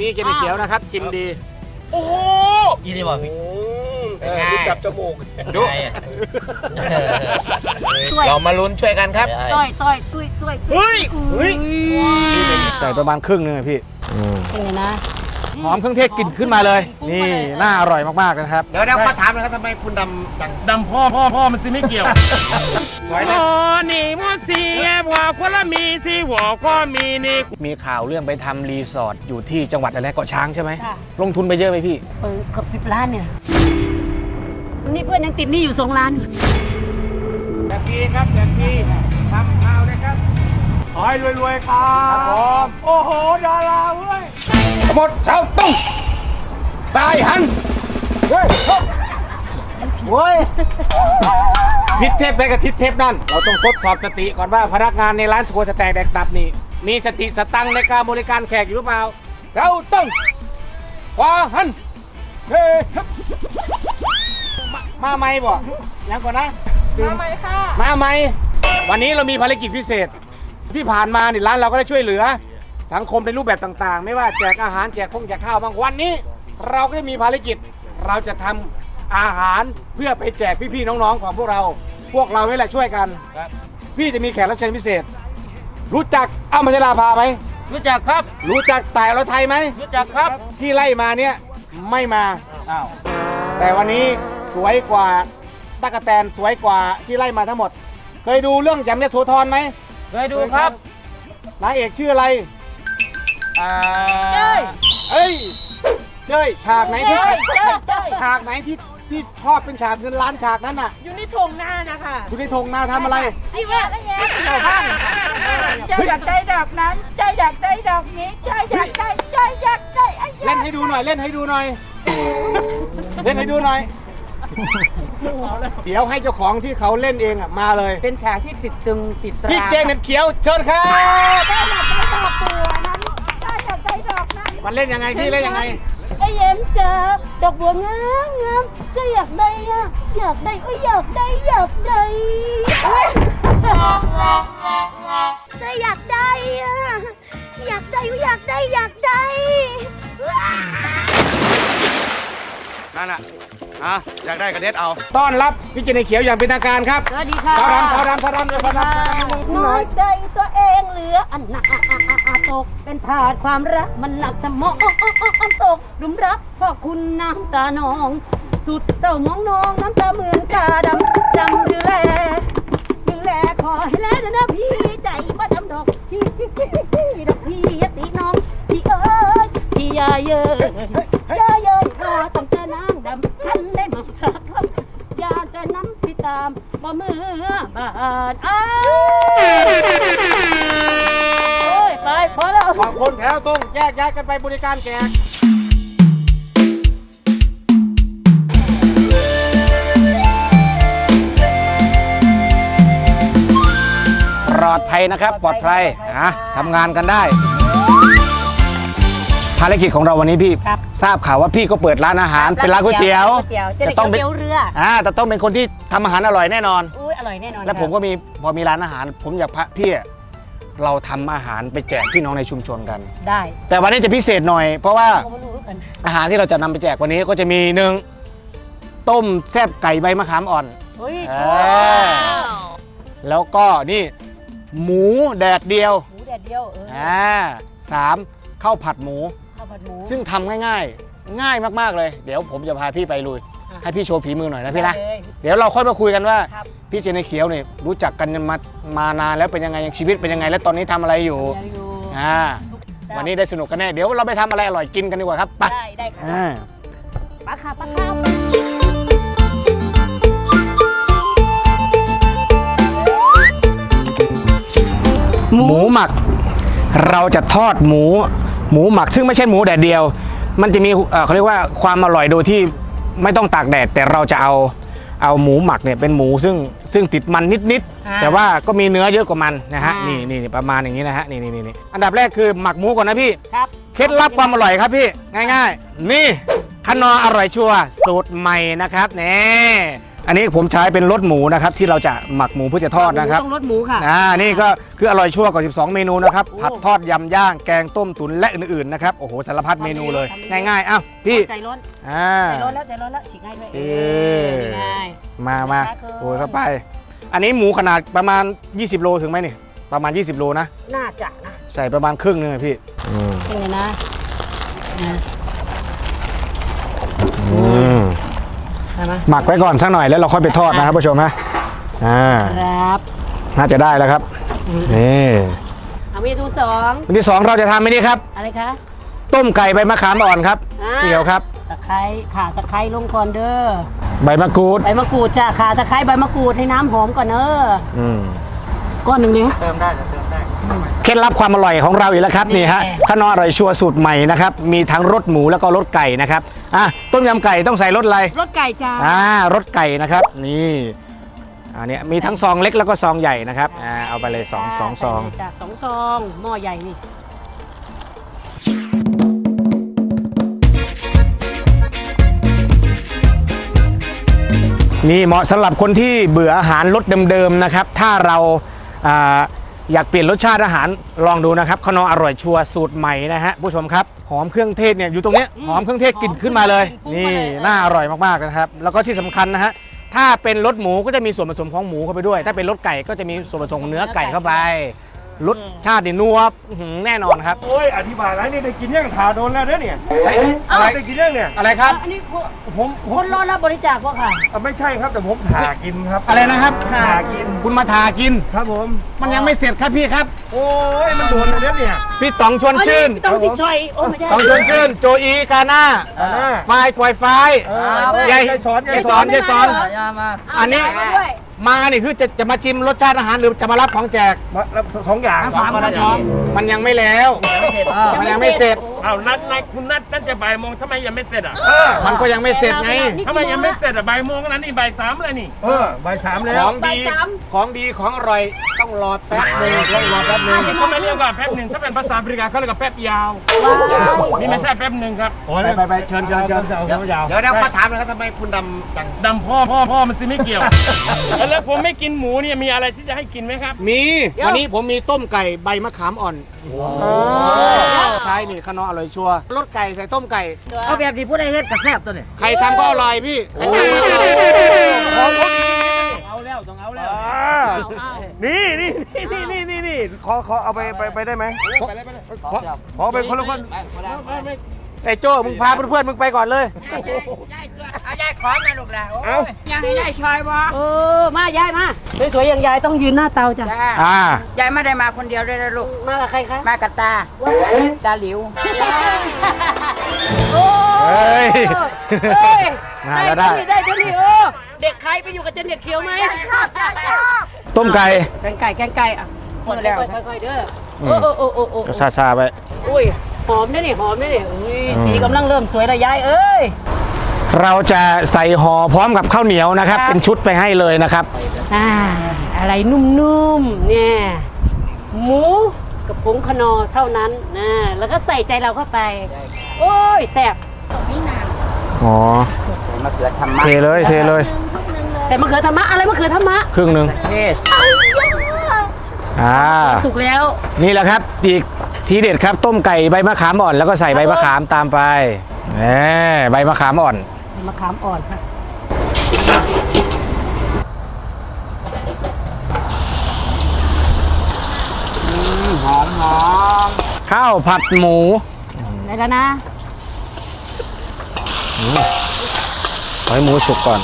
พี่เจนี่เขียวนะครับ ชิมดี โอ้โหอีนี่บอกพี่เออดูจับจมูก ดู ช่วย เรามาลุ้นช่วยกันครับ ต้อยต้อยตุ้ยตุ้ยเฮ้ยเฮ้ยใส่ประมาณครึ่งหนึงอะพี่ เป็นไงนะ หอมเครื่องเทศกลิ่นขึ้นมาเลย นี่น่าอร่อยมากๆนะครับ เดี๋ยวเดี๋ยวมาถามหนะครับทำไมคุณดำจังดำพ่อพ่อพ่อมันสิไม่เกี่ยวสวยนะโอ้นี่มัวสีหัวคนละมีสิหัวก็มีนี่มีข่าวเรื่องไปทำรีสอร์ทอยู่ที่จังหวัดอะไรเกาะช้างใช่ไหมค่ะ ลงทุนไปเยอะไหมพี่ เปิดเกือบสิบล้านเนี่ย นี่เพื่อนยังติดหนี้อยู่สองล้านอยู่แบบพี่ครับแบบพี่ทำข่าวนะครับ ขอให้รวยๆครับผมโอ้โห ดาราเว้ย หมดเช้าตุ้งตายหันเฮ้ยโว้ยทิศเทพไปกับทิศเทพนั่น เราต้องทดสอบสติก่อนว่าพนักงานในร้านสโคสแตกแดกตับนี่ มีสติสตังค์ในการบริการแขกอยู่หรือเปล่า เราต้องขวาหันเฮ้ฮึบมามาไหมบ่ยังก่อนนะ มาไหมค่ะ มาไหมวันนี้เรามีภารกิจพิเศษ ที่ผ่านมานี่ร้านเราก็ได้ช่วยเหลือ สังคมในรูปแบบต่างๆ ไม่ว่าแจกอาหารแจกพงแจกข้าวบางวันนี้ เราก็จะมีภารกิจ เราจะทำอาหารเพื่อไปแจกพี่ๆน้องๆของพวกเรา พวกเรานี่แหละช่วยกันพี่จะมีแขกรับเชิญพิเศษ รู้จักอ้ามัจราภาไหมรู้จักครับ รู้จักแต่เราไทยไหมรู้จักครับ ที่ไล่มาเนี่ยไม่มา อ้าว แต่วันนี้สวยกว่าตะกะแตนสวยกว่าที่ไล่มาทั้งหมด เคยดูเรื่องแยมยโสธรไหมเคยดูครับนางเอกชื่ออะไร อ่าเจ้ย เอ้ยเจ้ยฉากไหนที่เจ้ยเจ้ยเจ้ยฉากไหนที่ที่ชอบเป็นฉากเงินล้านฉากนั้นน่ะอยู่ในทงหน้านะคะคุณในทงนาทำอะไร ที่ว่าแล้วแย่ชาวบ้านเจ้าอยากได้ดอกนั้นเจ้าอยากได้ดอกนี้เจ้าอยากได้เจ้าอยากได้ไอ้เล่นให้ดูหน่อย เล่นให้ดูหน่อย เล่นให้ดูหน่อย เดี๋ยวให้เจ้าของที่เขาเล่นเองอะมาเลย เป็นฉากที่ติดตึงติดตราพี่เจเน็ตเขียวเชิญครับ เจ้าอยากได้ดอกบัวนั้น มันเล่นยังไงพี่เล่นยังไง ไอ้เย็มจ้าดอกบัวงามงามเจะอยากได้อะอยากได้เอ้ยอยากได้อยากได้เอ้ยเจะอยากได้อะอยากได้เอ้ยอยากได้อยากได้นั่นอะ อะอยากได้กระเด็ดเอา ต้อนรับพี่เจเน็ตเขียวอย่างเป็นทางการครับสวัสดีค่ะขาวดำขาวดำขาวดำเลยขาวดำน้อยใจตัวเองเหลืออันหนักตก เป็นถาดความรักมันหนักสมองตกหลุมรักพ่อคุณน้ำตานอง สุดเศร้ามองนองน้ำตาเหมือนกาดำจำดูแลดูแลขอให้แล้วนะพี่ใจมาดำดอกพี่พี่พี่พี่ดอกพี่ยติน้องพี่เอ้ยพี่ยาเย้ยยาเย้ยว่าต้อง ต่น้ำสิตามบ่เมื่อบาดอ้ายโอ้ยไปพอแล้วบางคนแถวตรงแยกย้ายกันไปบริการแขกปลอดภัยนะครับ ปลอดภัยอะทำงานกันได้ ภารกิจของเราวันนี้พี่ครับ ทราบข่าวว่าพี่ก็เปิดร้านอาหารเป็นร้านก๋วยเตี๋ยวก๋วยเตี๋ยวเจ๊จะเด็กต้องเป็นเตี๋ยวเรืออ่าแต่ต้องเป็นคนที่ทำอาหารอร่อยแน่นอน อุ้ยอร่อยแน่นอนและผมค่ะก็มีพอมีร้านอาหาร ผมอยากพาพี่อะเราทำอาหารไปแจกพี่น้องในชุมชนกัน ได้แต่วันนี้จะพิเศษหน่อย เพราะว่าก็ไม่รู้กันอาหารที่เราจะนำไปแจกวันนี้ก็จะมีหนึ่งต้มแซ่บไก่ใบมะขามอ่อนเฮ้ยเอชอบอแล้วก็นี่ หมูแดดเดียวหมูแดดเดียวเอออ่าสามข้าวผัดหมู ข้าวผัดหมูซึ่งทำง่ายๆ ง่ายมากๆเลย เดี๋ยวผมจะพาพี่ไปลุยอะให้พี่โชว์ฝีมือหน่อยนะพี่นะ ได้เลย เดี๋ยวเราค่อยมาคุยกันว่า ครับ พี่เจเนเขียวเนี่ยรู้จักกันมามานานแล้วเป็นยังไงชีวิตเป็นยังไง และตอนนี้ทำอะไรอยู่ยังอยู่อ่าวันนี้ได้สนุกกันแน่เดี๋ยวเราไปทำอะไรอร่อยกินกันดีกว่าครับไปได้ได้ค่ะอ่า ปลาค่ะปลาค่ะหมูหมัก เราจะทอดหมู หมูหมักซึ่งไม่ใช่หมูแดดเดียว มันจะมีเอ่อเขาเรียกว่าความอร่อยโดยที่ไม่ต้องตากแดด แต่เราจะเอาเอาหมูหมักเนี่ยเป็นหมูซึ่งซึ่งติดมันนิดๆแต่ว่าก็มีเนื้อเยอะกว่ามันนะฮะนี่นี่นี่ประมาณอย่างนี้นะฮะนี่นี่นี่นี่อันดับแรกคือหมักหมูก่อนนะพี่ครับเคล็ดลับความอร่อยครับพี่ง่าย ๆ นี่ขนออร่อยชัวร์สูตรใหม่นะครับนี่ อันนี้ผมใช้เป็นรสหมูนะครับ ที่เราจะหมักหมูเพื่อจะทอดนะครับต้องรสหมูค่ะ อ่านี่ก็คืออร่อยชั่วกว่า 12 เมนูนะครับโอ้ผัดทอดยำย่างแกงต้มตุ๋นและอื่นๆนะครับโอ้โหสารพัดเมนูเลยทำได้ง่ายๆอ้าวพี่ใจร้อนอ่าใจร้อนแล้วใจร้อนแล้วฉีกง่ายด้วยเอเอออนี่ง่ายมามาครับโอ้ยเข้าไป อันนี้หมูขนาดประมาณ 20 โลถึงไหมนี่ประมาณ 20 โลนะน่าจะนะใส่ประมาณครึ่งนึงอะพี่อืมจริงเลยนะนะ อืม ใช่ไหมหมักไว้ก่อนสักหน่อยแล้วเราค่อยไปทอดนะครับผู้ชมนะอ่าครับน่าจะได้แล้วครับนี่เอาเมนูสองวันที่สองเราจะทำไอ้นี่ครับ อะไรคะ ต้มไก่ใบมะขามอ่อนครับอ่าเกี่ยวครับตะไคร้ข่าตะไคร้ลงก่อนเด้อใบมะกรูดใบมะกรูดจ้ะข่าตะไคร้ใบมะกรูดให้น้ำหอมก่อนเด้ออืมก้อนหนึ่งนี้เคล็ดลับความอร่อยของเราอีกแล้วครับนี่ฮะนี่ข้าวหนออร่อยชัวร์สูตรใหม่นะครับมีทั้งรสหมูแล้วก็รสไก่นะครับอะต้มยำไก่ต้องใส่รสอะไรรสไก่จ้าอ่ารสไก่นะครับนี่อันเนี้ยมีทั้งซองเล็กแล้วก็ซองใหญ่นะครับอ่าเอาไปเลยสองสองซองใส่เลยจ้ะสองซองหม้อใหญ่นี่นี่เหมาะสำหรับคนที่เบื่ออาหารรสเดิมๆนะครับ ถ้าเรา อ่าอยากเปลี่ยนรสชาติอาหารลองดูนะครับขนมอร่อยชัวร์สูตรใหม่นะฮะผู้ชมครับหอมเครื่องเทศเนี่ยอยู่ตรงเนี้ยหอมเครื่องเทศกลิ่นขึ้นมาเลยนี่น่าอร่อยมากๆนะครับ แล้วก็ที่สำคัญนะฮะถ้าเป็นรสหมูก็จะมีส่วนผสมของหมูเข้าไปด้วย ถ้าเป็นรสไก่ก็จะมีส่วนผสมของเนื้อไก่เข้าไป รสชาตินี่นัวอื้อหือแน่นอนครับโอ้ยอธิบายแล้วนี่ได้กินยังถาโดนแล้วเด้อเนี่ยเฮ้ยอะไรได้กินยังเนี่ยอะไรครับ อันนี้คนผมผคมนรอรับบริจาควะค่ะ อะไม่ใช่ครับแต่ผมถากินครับอะไรนะครับ ถากินคุณมาทากิน ครับผม มันยังไม่เสร็จครับพี่ครับ โอ้ยมันโดนเลยเด้อเนี่ยพี่ต๋องชวนชื่นอัต้องสิชอย โอ้ไม่ใช่ต๋องชวนชื่น โจอีกาน่าอ่านะไฟปล่อยไฟ เออยายยายสอนยายสอน ยายสอนเาอันนี้มาด้วยมานี่คือจะจะมาชิมรสชาติอาหารหรือจะมารับของแจก มาแล้วสองอย่างสามคนละช้อนมันยังไม่แล้ว มันยังไม่เสร็จ เอานัดนัดคุณนัดนัดจะบ่ายโมงทำไมยังไม่เสร็จอะมันก็ยังไม่เสร็จไงทำไมยังไม่เสร็จอะบ่ายโมงนั้นนี่บ่ายสามเลยนี่ เออบ่ายสามแล้ขวองดีของดีของอร่อยต้องรอแป๊บหนึงต้องรอแป๊บหนึงเขาไม่เรียกว่าแป๊บหนึ่งถ้าเป็นภาษาบริการเขาเรียกว่าแป๊บยาว นี่ไม่ใช่แป๊บหนึ่งครับไปไปไปเชิญเชิญเชิญเดี๋ยวยาวเดี๋ยวเดี๋ยวมาถามเลยครับทำไมคุณดำจังดำพ่อพ่อพ่อมันสิไม่เกี่ยวแล้วผมไม่กินหมูเนี่ยมีอะไรที่จะให้กินไหมครับ มีวันนี้ผมมีต้มไก่ใบมะขามอ่อนใช่นี่ขนมอร่อยชัวร์รสไก่ใส่ต้มไก่ เอาแบบนี้พูดได้เฮ็ดกระแซบตัวเนี่ยใครทำก็อร่อยพี่ใครทำก็อร่อยเอาแล้วต้องเอาแล้วเอานี่นี่นี่นี่นี่นี่ขอขอเอาไปไปไปได้ไหมขอไปคนละคนไอ้โจ้มึงพาเพื่อนๆมึงไปก่อนเลยเอายายขอมาลูกแล้วเอา ยังให้ยายชอยบ่เออ มายายมา สวยๆอย่างยายต้องยืนหน้าเตาจ้ะ จ้าอ่ายายไม่ได้มาคนเดียวด้วยนะลูก มากับใครคะ มากับตา ตาหลิว โอ้เฮ้ยเฮ้ยมาแล้วได้ ได้เท่านี้เออ เด็กใครไปอยู่กับเจนเน็ตเขียวไหมต้มไก่ แกงไก่แกงไก่อะมือแล้วค่อยๆเด้อ โอ้โอ้โอ้โอ้โอ้ซาซาๆไป อุ้ย หอมนะนี่หอมนะนี่อุ้ยสีกำลังเริ่มสวยแล้วยายเอ้ย เราจะใส่ห่อพร้อมกับข้าวเหนียวนะครับ ครับ เป็นชุดไปให้เลยนะครับ อ่าอะไรนุ่มๆเนี่ยหมูกับผงขนอเท่านั้นนะแล้วก็ใส่ใจเราเข้าไป โอ้ยแซ่บอ๋อ มะเขือทำมาเทเลยเทเลยแต่มะเขือธรรมะอะไรมะเขือธรรมะครึ่งหนึ่งเทสอ่าสุกแล้วนี่แหละครับ อีก ทีเด็ดครับต้มไก่ใบมะขามอ่อนแล้วก็ใส่ใบมะขามตามไปแหมใบมะขามอ่อน มะขามอ่อนครับหอมหอมข้าวผัดหมูได้แล้วนะขอให้หมูสุกก่อน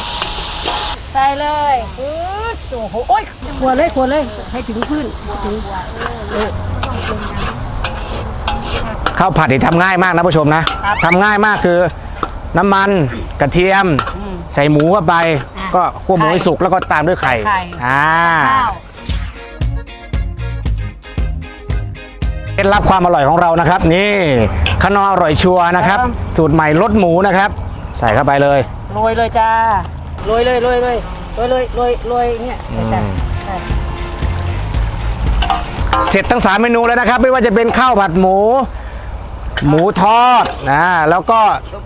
ใส่เลยอื้อโอ้โหโอ้ยขวดเลยขวดเลยให้ถึงพื้นถึง ข้าวผัดนี่ทำง่ายมากนะผู้ชมนะทำง่ายมากคือ น้ำมันกระเทียม อืม ใส่หมูเข้าไป อะก็คั่วหมูให้สุกแล้วก็ตามด้วยไข่ไข่ อ่าข้าว เคล็ดลับความอร่อยของเรานะครับ นี่ขนมอร่อยชัวร์นะครับสูตรใหม่รสหมูนะครับ ใส่เข้าไปเลย โรยเลยจ้าโรยเลยโรยเลยโรยเลยโรยโรยเนี่ยใส่จ้ะอืม ใช่เสร็จทั้ง 3 เมนูแล้วนะครับ ไม่ว่าจะเป็นข้าวผัดหมู หมูทอดนะแล้วก็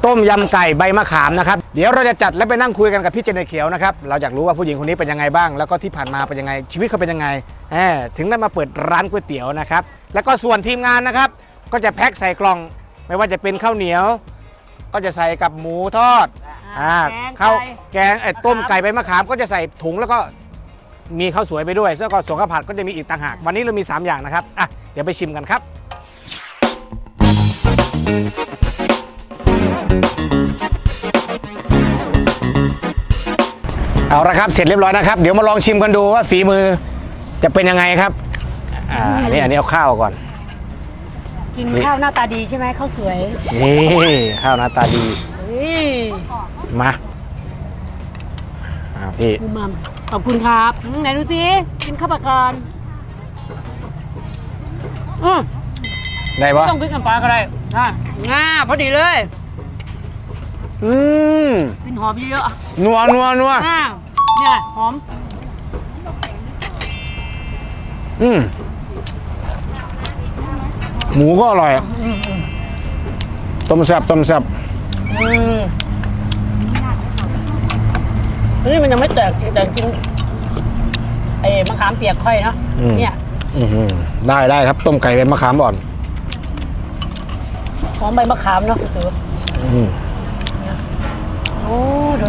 ต้มยำไก่ใบมะขามนะครับ เดี๋ยวเราจะจัดและไปนั่งคุยกันกับพี่เจเนเขียวนะครับเราอยากรู้ว่าผู้หญิงคนนี้เป็นยังไงบ้าง แล้วก็ที่ผ่านมาเป็นยังไง ชีวิตเขาเป็นยังไงแหมถึงได้มาเปิดร้านก๋วยเตี๋ยวนะครับแล้วก็ส่วนทีมงานนะครับ ก็จะแพ็คใส่กล่อง ไม่ว่าจะเป็นข้าวเหนียว ก็จะใส่กับหมูทอดอ่าแกงไก่ข้าวแกงไอ้ต้มไก่ใบมะขามก็จะใส่ถุงแล้วก็มีข้าวสวยไปด้วยแล้วก็ส่วนข้าวผัดก็จะมีอีกต่างหากวันนี้เรามี 3 อย่างนะครับอะเดี๋ยวไปชิมกันครับ เอาละครับ เสร็จเรียบร้อยนะครับ เดี๋ยวมาลองชิมกันดูว่าฝีมือจะเป็นยังไงครับ อ่าอันนี้อันนี้เอาข้าวก่อน กินข้าวหน้าตาดีใช่ไหมข้าวสวยนี่ข้าวหน้าตาดี นี่มาอ่าพี่คุณมัมขอบคุณครับอืมไหนดูสิกินข้าวปลาก่อนอืม ได้ไม่ปะต้องพริกน้ำปลาก็ได้อะง่าพอดีเลยอืมกลินหอมเยอะๆอะนัวนัวนัวอ่าเนี่ยหอมอืมหมูก็อร่อยต้มแซ่บต้มแซ่บอืมนี่มันยังไม่แตกแต่จริงไอ้มะขามเปียกค่อยเนาะเนี่ย อื้อหือได้ได้ครับ ต้มไก่เป็นมะขามอ่อนห อมใบมะขามเนาะพี่สืออืมโอ้ดู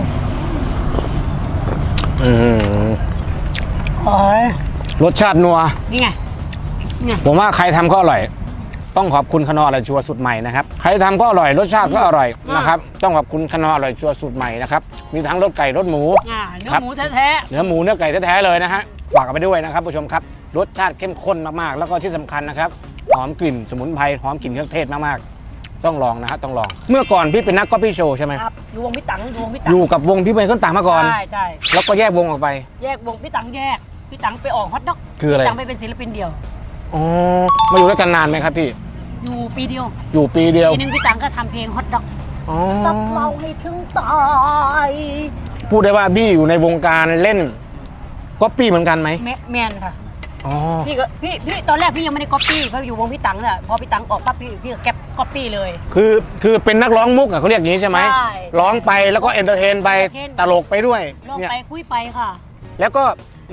อื้อหือโอ้ยรสชาตินัว นี่ไงนี่ไงผมว่าใครทำก็อร่อย ต้องขอบคุณขนออร่อยชัวร์สูตรใหม่นะครับ ใครทำก็อร่อย รสชาติก็อร่อยนะครับ ต้องขอบคุณขนออร่อยชัวร์สูตรใหม่นะครับ มีทั้งรสไก่รสหมู อ่าเนื้อครับ หมูแท้เนื้อหมูเนื้อไก่แท้ๆเลยนะฮะ ฝากกันไปด้วยนะครับผู้ชมครับ รสชาติเข้มข้นมากๆ แล้วก็ที่สำคัญนะครับ หอมกลิ่นสมุนไพร หอมกลิ่นเครื่องเทศมากๆ ต้องลองนะฮะต้องลอง เมื่อก่อนพี่เป็นนักก๊อปปี้โชว์ใช่ไหมๆครับดูวงพี่ตังดูวงพี่ตัองยู่กับวงพี่เป็นต้นต่างมาก่อน ใช่ใช่แล้วก็แยกวงออกไป แยกวงพี่ตังแยกพี่ตังไปออกฮอตด็อกคืออะไร พี่ตังไปเป็นศิลปินเดียว อ๋อมาอยู่ด้วยกันนานไหมครับพี่ อยู่ปีเดียวอยู่ปีเดียวปีหนึงพี่ตังก็ทำเพลงฮอตด็อกอ๋อสับเราให้ถึงตายพูดได้ว่าพี่อยู่ในวงการเล่นก๊อปปี้เหมือนกันไหมแมแมนค่ะ อ๋อพี่ก็พี่พี่ตอนแรกพี่ยังไม่ได้ก๊อปปี้เพราะอยู่วงพี่ตังน่ะพอพี่ตังออกปั๊บพี่พี่ก็แก๊ป ก๊อปปี้เลย คือคือเป็นนักร้องมุกอะเขาเรียกอย่างนี้ใช่ไหมใช่ร้องไปแล้วก็เอนเตอร์เทนไป entertain ตลกไปด้วยลงเนี่ยไปคุยไปค่ะ แล้วก็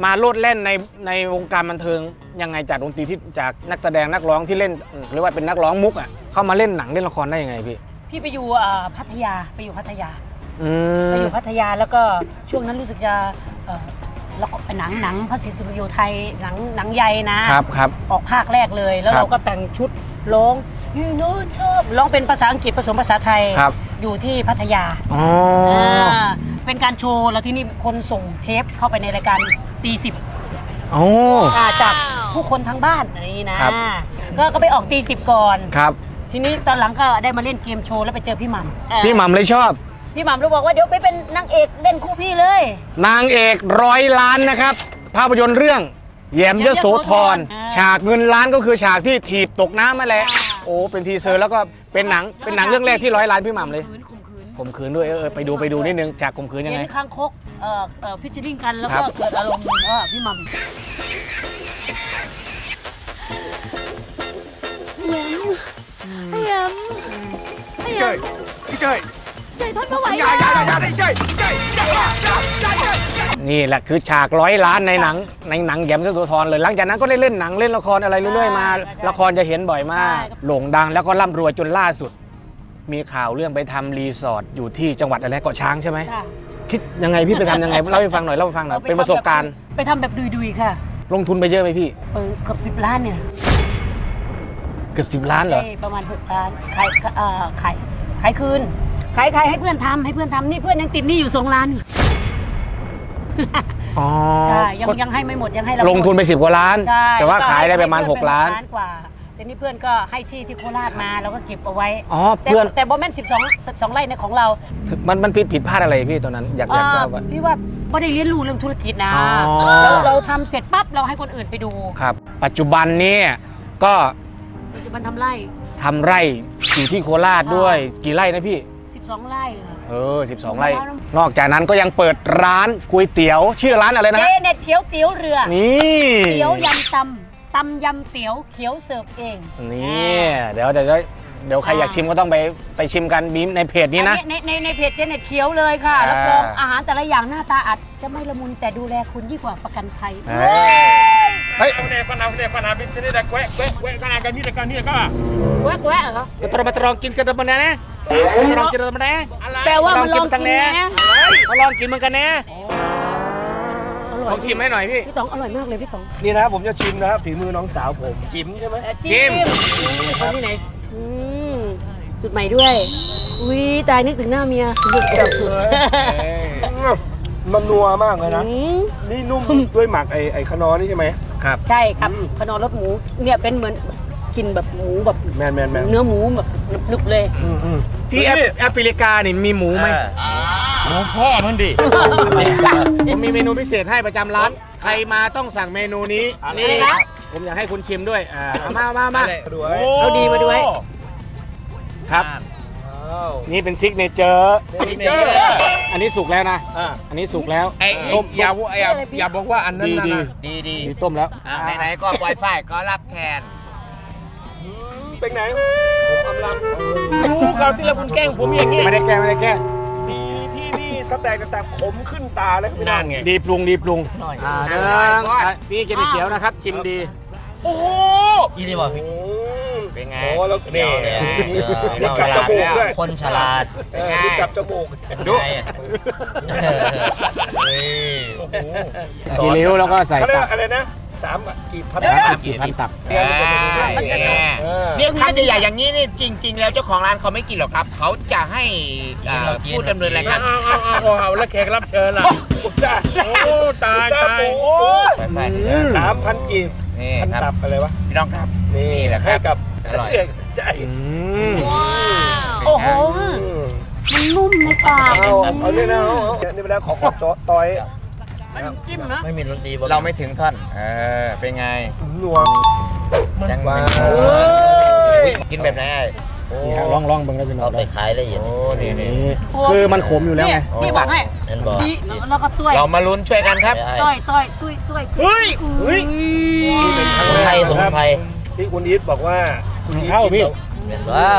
มาโลดเล่นในในวงการบันเทิงยังไงจากดนตรีที่จากนักแสดงนักร้องที่เล่นอืมเรียกว่าเป็นนักร้องมุกอะเข้ามาเล่นหนังเล่นละครได้ยังไงพี่พี่ไปอยู่อ่าพัทยาไปอยู่พัทยาอืไปมอยู่พัทยาแล้วก็ช่วงนั้นรู้สึกจะเอ่อแล้วก็หนังหนังพระศรีสุริโยไทยหนังหนังใหญ่นะ ครับครับ ออกภาคแรกเลย แล้วครับ เราก็แต่งชุดร้อง you know ชอบร้องเป็นภาษาอังกฤษผสมภาษาไทย ครับ อยู่ที่พัทยาอ๋อาเป็นการโชว์แล้วที่นี่คนส่งเทปเข้าไปในรายการตีสิบอ๋อจากผู้คนทั้งบ้านอะไรอย่างนี้นะครับ ก็ก็ไปออกตีสิบก่อน ครับ ทีนี้ตอนหลังก็ได้มาเล่นเกมโชว์แล้วไปเจอพี่หม่ำเอ่อพี่หม่ำเลยชอบ พี่หม่ำเลยบอกว่าเดี๋ยวไปเป็นนางเอกเล่นคู่พี่เลย นางเอกร้อยล้านนะครับ ภาพยนตร์เรื่องแยมยโสธรอ่า ฉากเงินล้านก็คือฉากที่ถีบตกน้ำมาแหละ อ่าโอ้เป็นทีเซอร์แล้วก็เป็นหนังเป็นหนังเรื่องแรกที่ร้อยล้านพี่หม่ำเลยข่มขืนข่มขืนข่มขืนด้วยเออเออไปดูไปดูนิดนึงฉากข่มขืนยังไงเห็นคางคกเอ่อเอ่อฟิชเชอริงกันแล้วครัก็บเกิดอารมณ์ว่าพี่หม่ำพี่เจ้ยพี่เจ้ยนี่แหละคือฉากร้อยล้านในหนังในหนังแยมยโสธรเลยหลังจากนั้นก็ได้เล่นหนังเล่นละครอะไรเรื่อยๆมา ละครจะเห็นบ่อยมากโด่งดังแล้วก็ร่ำรวยจนล่าสุด มีข่าวเรื่องไปทำรีสอร์ทอยู่ที่จังหวัดอะไรเกาะช้างใช่ไหมค่ะคิดยังไงพี่ไปทำยังไงเล่าให้ฟังหน่อยเล่าให้ฟังหน่อยเป็นประสบการณ์ไปทำแบบดุยๆค่ะลงทุนไปเยอะไหมพี่ เปิดเกือบสิบล้านเนี่ยเกือบสิบล้านเหรอ ได้ประมาณหกล้านขายเอ่อขายขายคืนขายขายให้เพื่อนทำให้เพื่อนทำนี่เพื่อนยังติดหนี้อยู่สองล้านอยู่ อ๋อใช่ยังก็ยังให้ไม่หมดยังให้เราลงทุนไปสิบกว่าล้าน ใช่แต่ว่าล้ก็ขายได้ให้ประมาณให้6ล้านเพื่อไปล้าน กว่าแต่นี่เพื่อนก็ให้ที่ที่โคราชมาแล้วก็เก็บเอาไว้อ๋อแต่เพื่อน แต่บอแม่นสิบสองสองไร่ในของเรามันมันผิดผิดพลาดอะไรพี่ตอนนั้น อยากอยากทราบว่าอ่า พี่ว่าไม่ได้เรียนรู้เรื่องธุรกิจนะอ๋อ เราเราทำเสร็จปั๊บเราให้คนอื่นไปดูครับ ปัจจุบันนี้ก็ปัจจุบันทำไร่ ทำไร่อยู่ที่โคราชด้วย กี่ไร่นะพี่ 12 ไร่ค่ะ เออ 12 ไร่ นอกจากนั้นก็ยังเปิดร้านก๋วยเตี๋ยวชื่อร้านอะไรนะเจฮะเน็ตเขียวเตี๋ยวเรือนี่เตี๋ยวยำตำตำยำเตี๋ยวเขียวเสิร์ฟเองนี่เดี๋ยวจะได้เดี๋ยวใครอยากชิมก็ต้องไปไปชิมกันมีในเพจนี้นะ อัในในในเพจเจเน็ตเขียวเลยค่ะอ่าแล้วก็อาหารแต่ละอย่างหน้าตาอาจจะไม่ละมุนแต่ดูแลคุณยิ่งกว่าประกันภัยเฮ้ยเฮ้ยเอาเนี่ย ปนาเนี่ยปนาบินชนิดละแควะแควะแควะขนาดกันนี่ละกันนี่ก็แวะแวะเหรอมาตรองมาตรองกินกันตรงนั้นนะมาลองกินกันตรงนั้นนะอไรแปลว่ามันลองกินนะมาลองกินเหมือนกันนะลองชิมให้หน่อยพี่ พี่ต๋องอร่อยมากเลยพี่ต๋อง นี่นะครับผมจะชิมนะครับฝีมือน้องสาวผม จิมใช่ไหมจิ้มคนที่ไหนสุดใหม่ด้วยอุ้ยตายนึกถึงหน้าเมียจับสุดมันนัวมากเลยนะ นี่นุ่มด้วยหมักไอ้ไอ้ขนอนี่ใช่ไหม ใช่ครับขนมรสหมูเนี่ยเป็นเหมือนกินแบบหมูแบบแมนแมนแมนเนื้อหมูแบบนึบๆเลย อืมอืมที่แอฟแอฟริกานี่มีหมูไหมหมูพ่อมันดิผมมีเมนูพิเศษให้ประจำร้าน ใครมาต้องสั่งเมนูนี้ นี่นะผมอยากให้คุณชิมด้วยอ่าเอามามามาด้วยเอาดีมาด้วย ครับ นี่เป็นซิกเนเจอร์อันนี้สุกแล้วนะ อ่าอันนี้สุกแล้ว ไอ้ต้ม อย่าอย่าอย่าบอกว่าอันนั้นดีนะดีนะดีดีดีต้มแล้วไหนๆก็ปล่อยไฟก็รับแทนเป็นไงผมกำลังรู้คราวที่แล้วคุณแกล้งผมอย่างนี้ไม่ได้แก้ไม่ได้แก้ดีที่นี่ถ้าแตกแต่แต่ขมขึ้นตาเลยนั่นไงดีปรุงดีปรุงอ่าหเดิน่อยนก่อนพี่กินเขียวนะครับ ชิมดี โอ้โห อีนี่บอกอื มเป็นไงโอ้แล้วนี่เดี๋ยวนี่จับจมูกด้วย คนฉลาดเออนี่จับจมูกดูกี่ริ้วแล้วก็ใส่เขาเรียตักบอะไรนะสามกี่พันสามสิบกี่พันตับเออ เนี่ยคำใหญ่ๆอย่างนี้นี่จริง ๆ แล้วเจ้าของร้านเขาไม่กินหรอกครับ เขาจะให้อ่าผู้ดำเนินรายการ เอาเอาเอาเอาเอาแล้วแขกรับเชิญล่ะ อุตส่าห์โอ้ ตายอุตส่าห์ตาย ปูไปสามพันกีบนี่พันคตัรับบอะไรวะพี่น้องครับ นี่นี่แหละครับให้กับ อร่อยใจอืมโอ้โหอืมมันนุ่มในปากเอาเอาเนี่ยนะเอาเอานี่ไปแล้วขอขอบจอต่อยมันจิ้มนะไม่มีดนตรีเราไม่ถึงท่อน เออ เป็นไง นัวยังว้าไม่กินแบบไหนไอ้นี่ฮะลองลองเบิ่งแล้วพี่น้อเอางไปขายละเอียดโอ้นี่นี่นี่คือมันขมอยู่แล้วไงนี่นี่บอกให้นั่นบอกดีแล้วก็ต้วยเรามาลุ้นช่วยกันครับ ต้อยต้อยตุ้ยตุ้ยเฮ้ยเฮ้ยสมุนไพรสมุนไพร ที่คุณอีทบอกว่าคุณอีท เข้าพี่เป็นว่า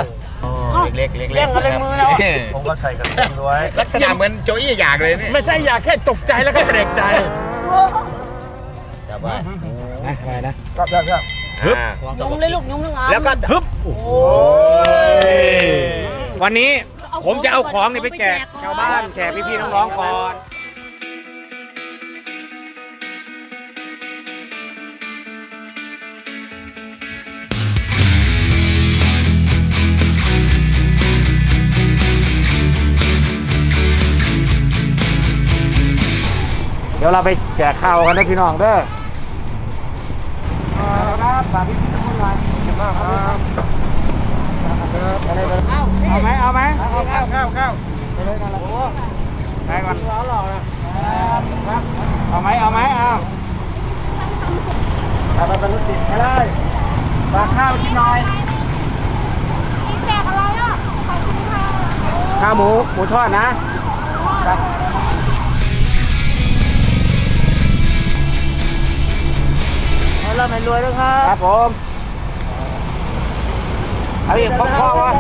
เล็กๆเล็กๆเล่นอะไรมือเราผมก็ใส่กระเทียมด้วยลักษณะเหมือนโจอี้อยากเลยเนี่ยไม่ใช่อยากแค่ตกใจแล้วก็แปลกใจสบายนะอะไรนะครับครับครับฮึบยุงเลยลูกยุงทั้งอันแล้วก็ฮึบวันนี้ผมจะเอาของนี่ไปแจกชาวบ้านแจกพี่ๆน้องๆก่อน ดี๋ยวเราไปแจกข้าวกันนะพี่น้องเด้อครับฝากพี่ๆทุกคนหน่อยขอบคุณมากครับเอาไหมเอาไหมเอาข้าวข้าวข้าวไปเลยนั่นแหละใส่ก่อนร้อนหล่อเลยเอาไหมเอาไหมเอาไปไปไปรถติดไม่ได้ฝากข้าวกินหน่อยแจกอะไรอะข้าวหมูหมูทอดนะเรา ไม่รวยแล้วครับครับผมเอาอีกครอบครัวะ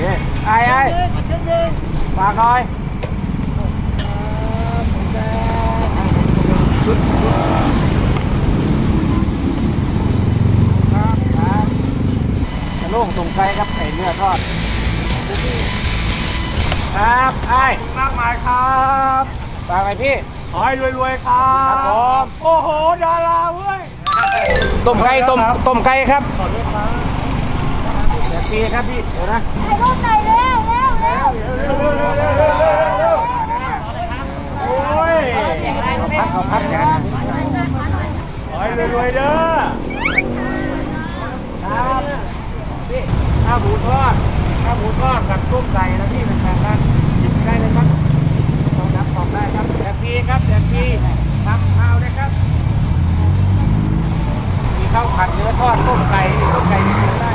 นี่ไอ้ไอ้ฝากหน่อยครับครับจะโล่งตรงใจครับไก่เนื้อทอดครับไอ้มากมายครับฝากไปพี่ ขอให้รวยๆครัครับบผม โอ้โห ดาราเว้ย ต้มไก่ต้มต้มไก่ครับขอด้วยครับเดี๋ยวปีครับพี่เดี๋ยวนะถ่ายรูปหน่อยเร็วเร็วเร็วโอ้ย พักเขาพักกันขอให้รวยๆเด้อครับพี่ข้าวหมูทอดข้าวหมูทอดกับต้มไก่แล้วพี่เป็นแฟนกันหยิบได้เลย ครับต้องนับของได้ครับเดี๋ยวปีครับเดี๋ยวปีทำข้าวได้ครับ มีข้าวผัดเนื้อทอดต้มไก่ต้มไก่ที่กินได้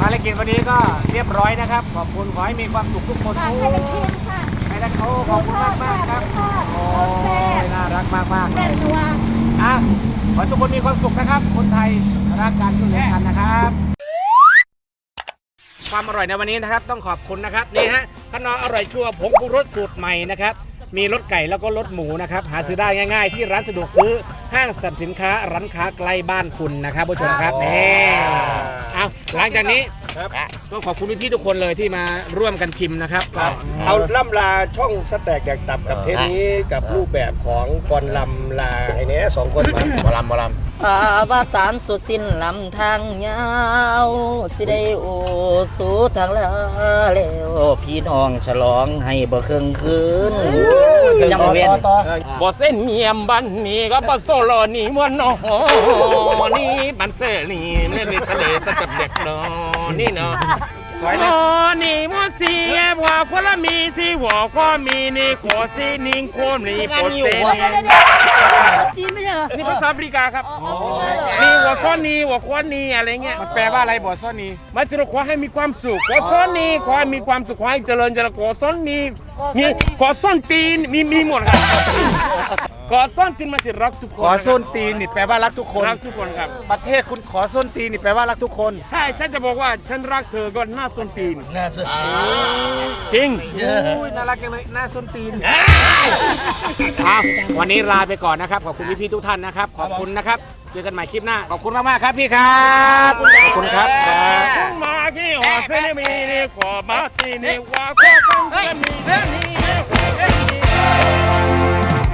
ภารกิจวันนี้ก็เรียบร้อยนะครับ ขอบคุณขอให้มีความสุขทุกคนให้ได้โอ้ขอบคุณมากมากๆครับโอ้ยน่ารักมากมากๆเลแม่ยตัวอะ ขอให้ทุกคนมีความสุขนะครับ คนไทยรักการช่วยเหลือกันนะครับ ความอร่อยในวันนี้นะครับ ต้องขอบคุณนะครับนี่ฮะขนมอร่อยชัวร์ผงปรุงรสสูตรใหม่นะครับ มีรสไก่แล้วก็รสหมูนะครับ หาซื้อได้ง่ายๆ ที่ร้านสะดวกซื้อห้างสรรพสินค้าร้านค้าใกล้บ้านคุณนะครับผู้ชมครับนี่เอาหลังจากนี้ ต้องขอบคุณพี่ๆทุกคนเลยที่มาร่วมกันชิมนะครับก็ เอาล่ำลาช่องสแต็กแดกตับกับเทปนี้กับรูปแบบของกรลำลาไอ้เนี้ยสองคนมา หมอลำหมอลอาวาสารสุดสิ้นลำทางยาวสิได้โอสู่ทางลาแล้วพี่น้องฉลองให้บ่เครื่องคืน ยังบ่เว้นบ่เส้นเมียมบันนี่ก็บ่โซโลนี่มวนนอนี่บันเซนี่เล่นี่ทะเลจะกับเด็กนอนี่เนาะ สวยโอ้นะนี่มัวสีหัวคนละมีสิหัวก็มีนี่ขวสินิงโคมนี่โปเตเดี๋ยวเดี๋ยวเดี๋ยวจีนไม่ใช่เหรอนี่ภาษาอเมริกาครับอ๋ออ๋อไม่ใช่เหรอนี่หัวซ้อนนี่หัวควนนี่อะไรเงี้ยมันแปลว่าอะไรบอสโซนีมันจะขอให้มีความสุขขอซ้อนนี่ขอให้มีความสุขขอให้เจริญเจริญขอซ้อนนี่มีขอซ้อนตีนมีมีหมดครับ ขอซ้อนตีนมาสิรักทุกคนขอส้นตีนนี่แปลว่ารักทุกคน รักทุกคนครับ ประเทศคุณขอส้นตีนนี่แปลว่ารักทุกคนใช่ฉันจะบอกว่าฉันรักเธอก็หน้าส้นตีนหน้าส้นจริงอุ้ยน่ารักจังเลยหน้าส้นตีนอ้าววันนี้ลาไปก่อนนะครับ ขอบคุณพี่ๆทุกท่านนะครับ ขอบคุณนะครับ เจอกันใหม่คลิปหน้า ขอบคุณมากๆครับพี่ครับ ขอบคุณครับครับ มาที่หอเซนมีนี่ขอมาที่นี่ว่าขอกันจะมีนี่